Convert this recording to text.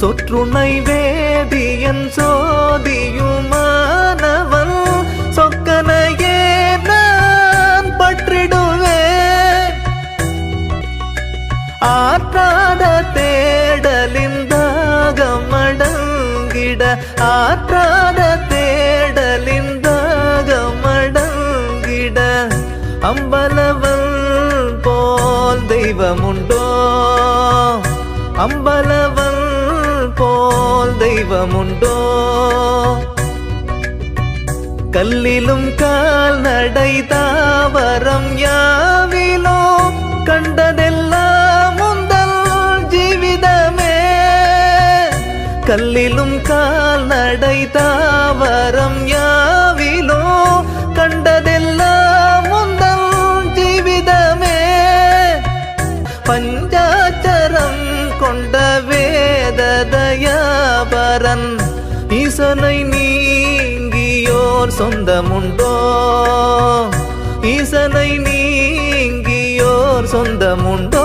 சொற்றுணை வேதியன் சோதியுமானவன் சொக்கனையே நான் பற்றிடுவேன். ஆற்றாத தேடலின் தாகம் அடங்கிட ஆற்றாத தேடலின் தாகம் அடங்கிட அம்பலவன் போல் தெய்வமுண்டோ? அம்பலவன் போல் தெய்வமுண்டோ? கல்லிலும் கால் நடை தாவரம் யாவிலோ? கண்டதெல்லாம் முந்தல் ஜீவிதமே. கல்லிலும் கால் நடை தாவரம் யாவிலோ? கண்டதெல்லாம் முந்தல் ஜீவிதமே. பஞ்சா வேததயாபரன் ஈசனை நீங்கியோர் சொந்தமுண்டோ? ஈசனை நீங்கியோர் சொந்தமுண்டோ?